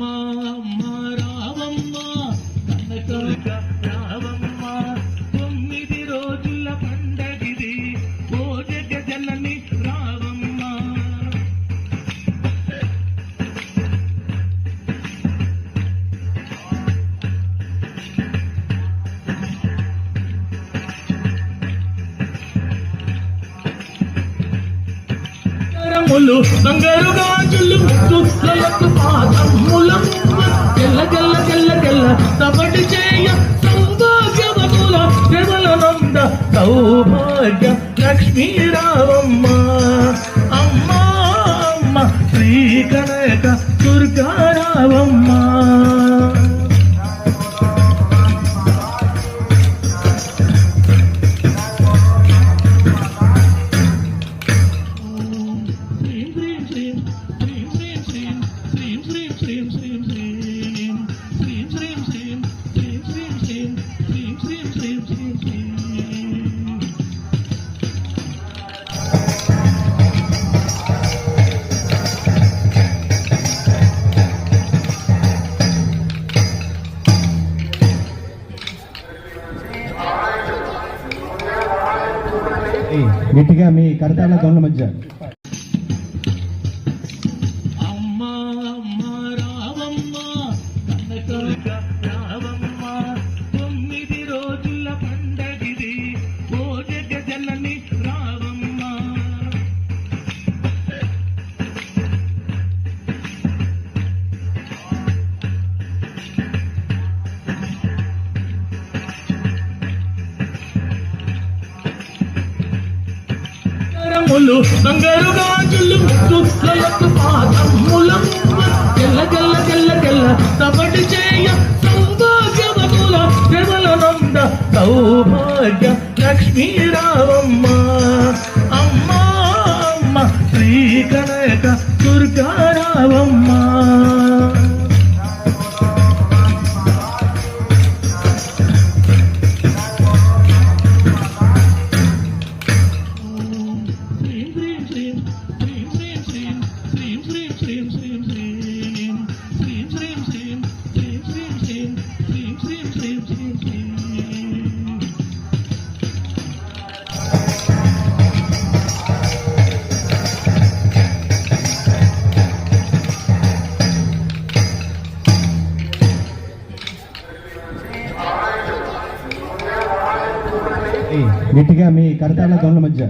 mãe. పాదములు బంగారు గాజులు దుస్తులకు పాదములు. తెల్ల తెల్ల తెల్ల తెల్ల తపటి చేయ సౌభాగ్యవతుల నిర్మల నంద సౌభాగ్య లక్ష్మీరావమ్మ. అమ్మా అమ్మ శ్రీ కనక దుర్గా గట్టిగా మీ కరతాళ దొంగల మధ్య. పాదములు బంగారు గాజులు దుస్తులకు పాదములు తెల్ల తెల్ల తెల్ల తెల్ల తబటి చేయ సౌభాగ్యముల నిర్మల నంద సౌభాగ్య లక్ష్మీరావు. గట్టిగా మీ కరతాళ దొంగల మధ్య.